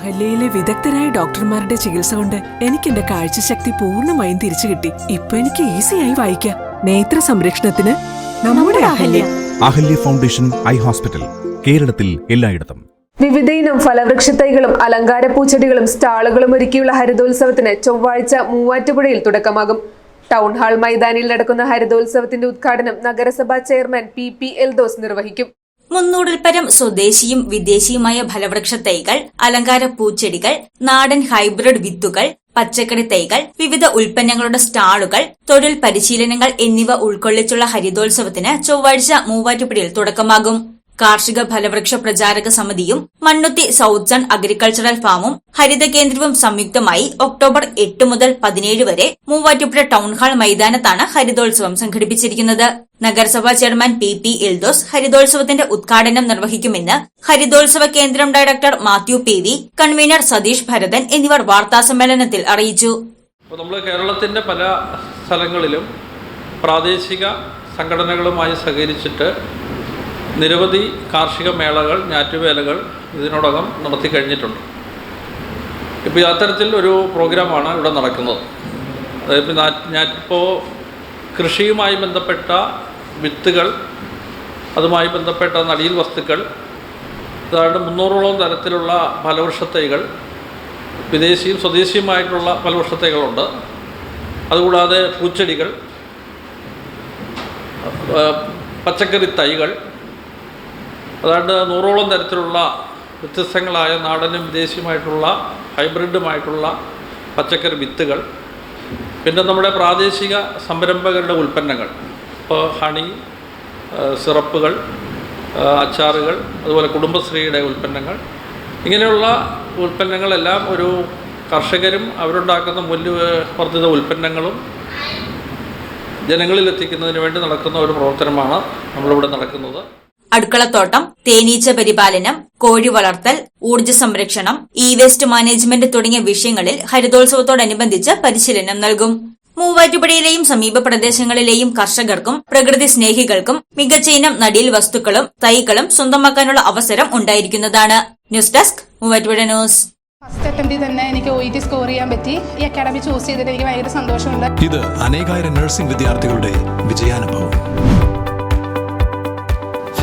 അഹല്യയിലെ വിദഗ്ധരായ ഡോക്ടർമാരുടെ ചികിത്സ കൊണ്ട് എനിക്ക് എന്റെ കാഴ്ചശക്തി പൂർണമായും തിരിച്ചു കിട്ടി. ഇപ്പൊ എനിക്ക് ഈസിയായി വായിക്കാം. നേത്ര സംരക്ഷണത്തിന് നമ്മുടെ Ahalya. Ahalya. Foundation eye hospital കേരളത്തിൽ എല്ലായിടത്തും. വിവിധയിനം ഫലവൃക്ഷ തൈകളും അലങ്കാര പൂച്ചെടികളും സ്റ്റാളുകളും ഒരുക്കിയുള്ള ഹരിതോത്സവത്തിന് ചൊവ്വാഴ്ച മൂവാറ്റുപുഴയിൽ തുടക്കമാകും. ടൗൺ ഹാൾ മൈതാനിയിൽ നടക്കുന്ന ഹരിതോത്സവത്തിന്റെ ഉദ്ഘാടനം നഗരസഭാ ചെയർമാൻ പി പി എൽദോസ് നിർവഹിക്കും. മുന്നൂറിൽ പരം സ്വദേശിയും വിദേശിയുമായ ഫലവൃക്ഷ തൈകൾ അലങ്കാര പൂച്ചെടികൾ നാടൻ ഹൈബ്രിഡ് വിത്തുകൾ പച്ചക്കറി തൈകൾ വിവിധ ഉൽപ്പന്നങ്ങളുടെ സ്റ്റാളുകൾ തൊഴിൽ പരിശീലനങ്ങൾ എന്നിവ ഉൾക്കൊള്ളിച്ചുള്ള ഹരിതോത്സവത്തിന് ചൊവ്വാഴ്ച മൂവാറ്റുപുഴയിൽ തുടക്കമാകും. കാർഷിക ഫലവൃക്ഷ പ്രചാരക സമിതിയും മണ്ണുത്തി സൌത്ത് സൺ അഗ്രികൾച്ചറൽ ഫാമും ഹരിത കേന്ദ്രവും സംയുക്തമായി ഒക്ടോബർ എട്ട് മുതൽ പതിനേഴ് വരെ മൂവാറ്റുപുഴ ടൌൺഹാൾ മൈതാനത്താണ് ഹരിതോത്സവം സംഘടിപ്പിച്ചിരിക്കുന്നത്. നഗരസഭാ ചെയർമാൻ പി പി എൽദോസ് ഹരിതോത്സവത്തിന്റെ ഉദ്ഘാടനം നിർവഹിക്കുമെന്ന് ഹരിതോത്സവ കേന്ദ്രം director Mathew P V convener Satheesh Bharathan എന്നിവർ വാർത്താസമ്മേളനത്തിൽ അറിയിച്ചു. കേരളത്തിന്റെ പല സ്ഥലങ്ങളിലും പ്രാദേശിക സംഘടനകളുമായി സഹകരിച്ചിട്ട് നിരവധി കാർഷിക മേളകൾ ഞാറ്റുവേലകൾ ഇതിനോടകം നടത്തി കഴിഞ്ഞിട്ടുണ്ട്. ഇപ്പോൾ അത്തരത്തിൽ ഒരു പ്രോഗ്രാമാണ് ഇവിടെ നടക്കുന്നത്. അതായത് ഞാനിപ്പോൾ കൃഷിയുമായി ബന്ധപ്പെട്ട വിത്തുകൾ അതുമായി ബന്ധപ്പെട്ട നടീൽ വസ്തുക്കൾ അതായത് മുന്നൂറോളം തരത്തിലുള്ള ഫലവൃക്ഷത്തൈകൾ വിദേശിയും സ്വദേശിയുമായിട്ടുള്ള ഫലവൃക്ഷത്തൈകളുണ്ട്. അതുകൂടാതെ പൂച്ചെടികൾ പച്ചക്കറി തൈകൾ അതാണ്ട് നൂറോളം തരത്തിലുള്ള വ്യത്യസ്തങ്ങളായ നാടനും വിദേശിയുമായിട്ടുള്ള ഹൈബ്രിഡുമായിട്ടുള്ള പച്ചക്കറി വിത്തുകൾ. പിന്നെ നമ്മുടെ പ്രാദേശിക സംരംഭകരുടെ ഉൽപ്പന്നങ്ങൾ. ഇപ്പോൾ ഹണി സിറപ്പുകൾ അച്ചാറുകൾ അതുപോലെ കുടുംബശ്രീയുടെ ഉൽപ്പന്നങ്ങൾ. ഇങ്ങനെയുള്ള ഉൽപ്പന്നങ്ങളെല്ലാം ഒരു കർഷകരും അവരുണ്ടാക്കുന്ന മൂല്യവർദ്ധിത ഉൽപ്പന്നങ്ങളും ജനങ്ങളിൽ എത്തിക്കുന്നതിന് വേണ്ടി നടക്കുന്ന ഒരു പ്രവർത്തനമാണ് നമ്മളിവിടെ നടക്കുന്നത്. അടുക്കളത്തോട്ടം തേനീച്ച പരിപാലനം കോഴി വളർത്തൽ ഊർജ സംരക്ഷണം ഇ വേസ്റ്റ് മാനേജ്മെന്റ് തുടങ്ങിയ വിഷയങ്ങളിൽ ഹരിതോത്സവത്തോടനുബന്ധിച്ച് പരിശീലനം നൽകും. മൂവാറ്റുപുഴയിലെയും സമീപ പ്രദേശങ്ങളിലെയും കർഷകർക്കും പ്രകൃതി സ്നേഹികൾക്കും മികച്ച ഇനം നടീൽ വസ്തുക്കളും തൈകളും സ്വന്തമാക്കാനുള്ള അവസരം ഉണ്ടായിരിക്കുന്നതാണ്. News desk Muvattupuzha news. First അറ്റംപ്റ്റിൽ തന്നെ എനിക്ക് ഒ ടി സ്കോർ ചെയ്യാൻ പറ്റി. ഈ അക്കാഡമി ചൂസ് ചെയ്തിട്ട് എനിക്ക് ഭയങ്കര സന്തോഷമുണ്ട്. ഇത് അനേകായിരം നഴ്സിംഗ് വിദ്യാർത്ഥികളുടെ വിജയാനുഭവം.